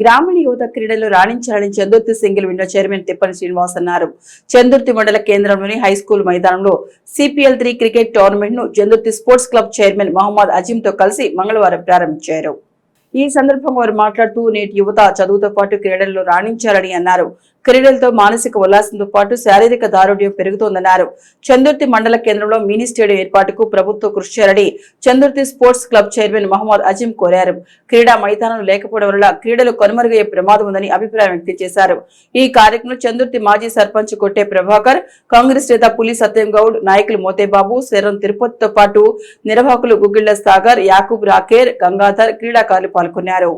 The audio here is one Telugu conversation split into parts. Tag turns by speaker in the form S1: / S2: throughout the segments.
S1: గ్రామీణ యువత క్రీడలు రాణించాలని Chandurthi single window chairman Tippani Srinivas అన్నారు. చందుర్తి మండల కేంద్రంలోని హై స్కూల్ మైదానంలో CPL three cricket టోర్నమెంట్ను Chandurthi sports club chairman Mohammed అజీమ్తో కలిసి మంగళవారం ప్రారంభించారు. ఈ సందర్భంగా వారు మాట్లాడుతూ నేటి యువత చదువుతో పాటు క్రీడల్లో రాణించాలని అన్నారు. క్రీడలతో మానసిక ఉల్లాసంతో పాటు శారీరక దారుఢ్యం పెరుగుతోందన్నారు. చందుర్తి మండల కేంద్రంలో మినీ స్టేడియం ఏర్పాటుకు ప్రభుత్వం కృషి చేయాలని Chandurthi sports club chairman Mohammed Azeem కోరారు. క్రీడా మైదానం లేకపోవడం వల్ల క్రీడలు కనుమరుగయ్యే ప్రమాదం ఉందని అభిప్రాయం వ్యక్తం చేశారు. ఈ కార్యక్రమంలో చందుర్తి మాజీ సర్పంచ్ కొట్టే ప్రభాకర్ కాంగ్రెస్ నేత పులి సత్యం గౌడ్ నాయకులు మోతేబాబు శరం తిరుపతితో పాటు నిర్వాహకులు గుగ్గిళ్ళ సాగర్ యాకూబ్ రాకేర్ గంగాధర్ క్రీడాకారులు పాల్గొన్నారు.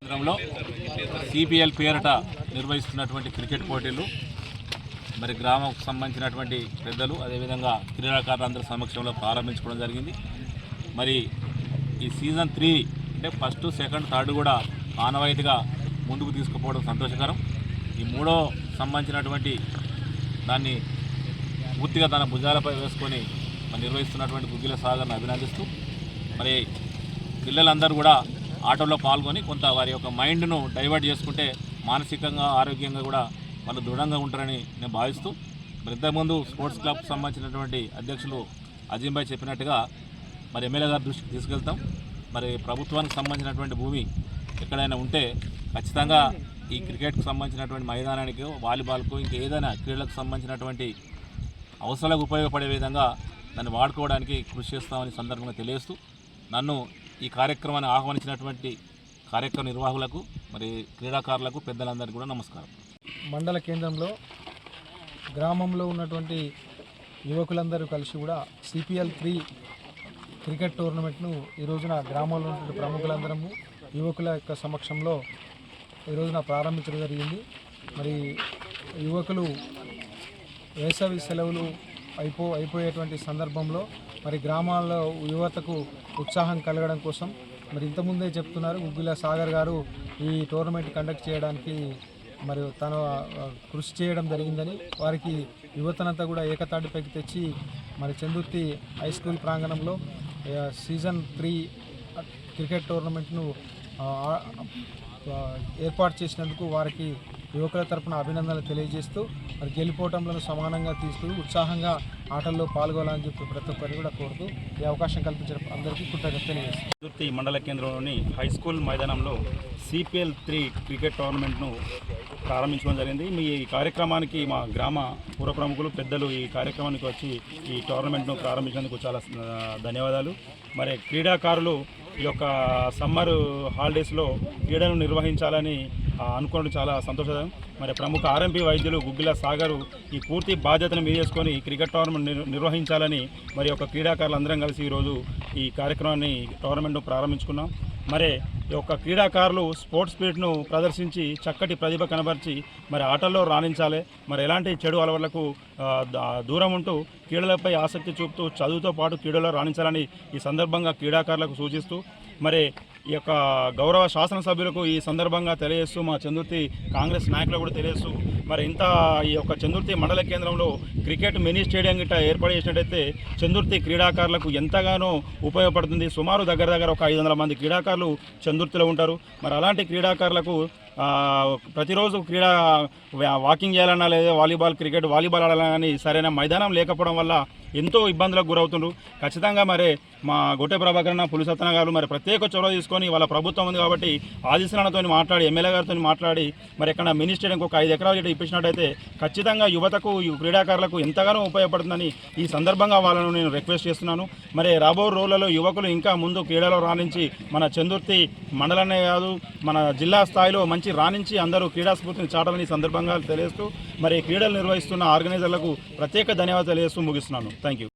S2: కేంద్రంలో సిపిఎల్ పేరట నిర్వహిస్తున్నటువంటి క్రికెట్ పోటీలు మరి గ్రామంకు సంబంధించినటువంటి పెద్దలు అదేవిధంగా క్రీడాకారులందరి సమక్షంలో ప్రారంభించుకోవడం జరిగింది. మరి ఈ సీజన్ త్రీ అంటే ఫస్ట్ సెకండ్ థర్డ్ కూడా ఆనవాయితీగా ముందుకు తీసుకుపోవడం సంతోషకరం. ఈ మూడో సంబంధించినటువంటి దాన్ని పూర్తిగా తన భుజాలపై వేసుకొని నిర్వహిస్తున్నటువంటి గుగ్గిల సాగర్ను అభినందిస్తూ మరి పిల్లలందరూ కూడా ఆటల్లో పాల్గొని కొంత వారి యొక్క మైండ్ను డైవర్ట్ చేసుకుంటే మానసికంగా ఆరోగ్యంగా కూడా వాళ్ళు దృఢంగా ఉంటారని నేను భావిస్తూ మరి ఇంతకుముందు స్పోర్ట్స్ క్లబ్ సంబంధించినటువంటి అధ్యక్షులు అజీం భాయ్ చెప్పినట్టుగా మరి ఎమ్మెల్యే గారి దృష్టికి తీసుకెళ్తాం. మరి ప్రభుత్వానికి సంబంధించినటువంటి భూమి ఎక్కడైనా ఉంటే ఖచ్చితంగా ఈ క్రికెట్కు సంబంధించినటువంటి మైదానానికి వాలీబాల్కు ఇంకా ఏదైనా క్రీడలకు సంబంధించినటువంటి అవసరాలకు ఉపయోగపడే విధంగా దాన్ని వాడుకోవడానికి కృషి చేస్తామని సందర్భంగా తెలియజేస్తూ నన్ను ఈ కార్యక్రమాన్ని ఆహ్వానించినటువంటి కార్యక్రమ నిర్వాహకులకు మరి క్రీడాకారులకు పెద్దలందరికీ కూడా నమస్కారం.
S3: మండల కేంద్రంలో గ్రామంలో ఉన్నటువంటి యువకులందరూ కలిసి కూడా సిపిఎల్ త్రీ క్రికెట్ టోర్నమెంట్ను ఈ రోజున గ్రామంలో ఉన్నటువంటి ప్రముఖులందరము యువకుల యొక్క సమక్షంలో ఈ రోజున ప్రారంభించడం జరిగింది. మరి యువకులు వేసవి సెలవులు అయిపో అయిపోయేటువంటి సందర్భంలో మరి గ్రామాల్లో యువతకు ఉత్సాహం కలగడం కోసం మరి ఇంతకుముందే చెప్తున్నారు. గుగ్గిల సాగర్ గారు ఈ టోర్నమెంట్ కండక్ట్ చేయడానికి మరి తను కృషి చేయడం జరిగిందని వారికి యువతనంతా కూడా ఏకతాటిపైకి తెచ్చి మరి చందుర్తి హై స్కూల్ ప్రాంగణంలో సీజన్ త్రీ క్రికెట్ టోర్నమెంట్ను ఏర్పాటు చేసినందుకు వారికి యువకుల తరపున అభినందనలు తెలియజేస్తూ మరి గెలిపోవటంలో సమానంగా తీస్తూ ఉత్సాహంగా ఆటల్లో పాల్గొనాలని చెప్పి ప్రతి ఒక్కరిని కూడా కోరుతూ ఈ అవకాశం కల్పించిన అందరికీ కృతజ్ఞత తెలియజేస్తాను
S4: దుర్తి మండల కేంద్రంలోని హై స్కూల్ మైదానంలో సిపిఎల్ త్రీ క్రికెట్ టోర్నమెంట్ను ప్రారంభించడం జరిగింది. మీ కార్యక్రమానికి మా గ్రామ పూర్వ ప్రముఖులు పెద్దలు ఈ కార్యక్రమానికి వచ్చి ఈ టోర్నమెంట్ను ప్రారంభించినందుకు చాలా ధన్యవాదాలు. మరి క్రీడాకారులు ఈ యొక్క సమ్మర్ హాలిడేస్లో క్రీడను నిర్వహించాలని అనుకోవడం చాలా సంతోషకరం మరి ప్రముఖ ఆర్ఎంపీ వైద్యులు గుగ్గిల సాగరు ఈ పూర్తి బాధ్యతను మీ చేసుకొని క్రికెట్ టోర్నమెంట్ నిర్వహించాలని మరి యొక్క క్రీడాకారులు అందరం కలిసి ఈరోజు ఈ కార్యక్రమాన్ని టోర్నమెంట్ను ప్రారంభించుకున్నాం. మరి ఈ యొక్క క్రీడాకారులు స్పోర్ట్స్ స్పిరిట్ను ప్రదర్శించి చక్కటి ప్రతిభ కనబరిచి మరి ఆటల్లో రాణించాలి. మరి ఎలాంటి చెడు అలవాట్లకు దూరం ఉంటూ క్రీడలపై ఆసక్తి చూపుతూ చదువుతో పాటు క్రీడలో రాణించాలని ఈ సందర్భంగా క్రీడాకారులకు సూచిస్తూ మరి ఈ యొక్క గౌరవ శాసనసభ్యులకు ఈ సందర్భంగా తెలియజేస్తూ మా చందుర్తి కాంగ్రెస్ నాయకులకు కూడా తెలియజేస్తూ మరి ఇంత ఈ యొక్క చందుర్తి మండల కేంద్రంలో క్రికెట్ మినీ స్టేడియం గిట్ట ఏర్పాటు చేసినట్టయితే చందుర్తి క్రీడాకారులకు ఎంతగానో ఉపయోగపడుతుంది. సుమారు దగ్గర దగ్గర ఒక ఐదు వందల మంది క్రీడాకారులు చందుర్తిలో ఉంటారు. మరి అలాంటి క్రీడాకారులకు ప్రతిరోజు క్రీడా వాకింగ్ చేయాలన్నా లేదా వాలీబాల్ క్రికెట్ వాలీబాల్ ఆడాలన్నా కానీ సరైన మైదానం లేకపోవడం వల్ల ఎంతో ఇబ్బందులకు గురవుతుండ్రు. ఖచ్చితంగా మరి మా గొట్టె ప్రభాకరణ పులిసత్తన గారు మరి ప్రత్యేక చొరవ తీసుకొని వాళ్ళ ప్రభుత్వం ఉంది కాబట్టి ఆదిశరణతో మాట్లాడి ఎమ్మెల్యే గారితో మాట్లాడి మరి ఎక్కడ మినీ స్టేడియంకి ఒక ఐదు ఎకరాలు చెట్టు ఇప్పించినట్టయితే ఖచ్చితంగా యువతకు క్రీడాకారులకు ఎంతగానో ఉపయోగపడుతుందని ఈ సందర్భంగా వాళ్ళను నేను రిక్వెస్ట్ చేస్తున్నాను. మరి రాబో రోజులలో యువకులు ఇంకా ముందు క్రీడలో రాణించి మన చందుర్తి మండలనే కాదు మన జిల్లా స్థాయిలో మంచి రాణించి అందరూ క్రీడా స్ఫూర్తిని చాటాలని సందర్భంగా తెలియజేస్తూ మరి క్రీడలు నిర్వహిస్తున్న ఆర్గనైజర్లకు ప్రత్యేక ధన్యవాదాలు తెలియజేస్తూ ముగిస్తున్నాను. Thank you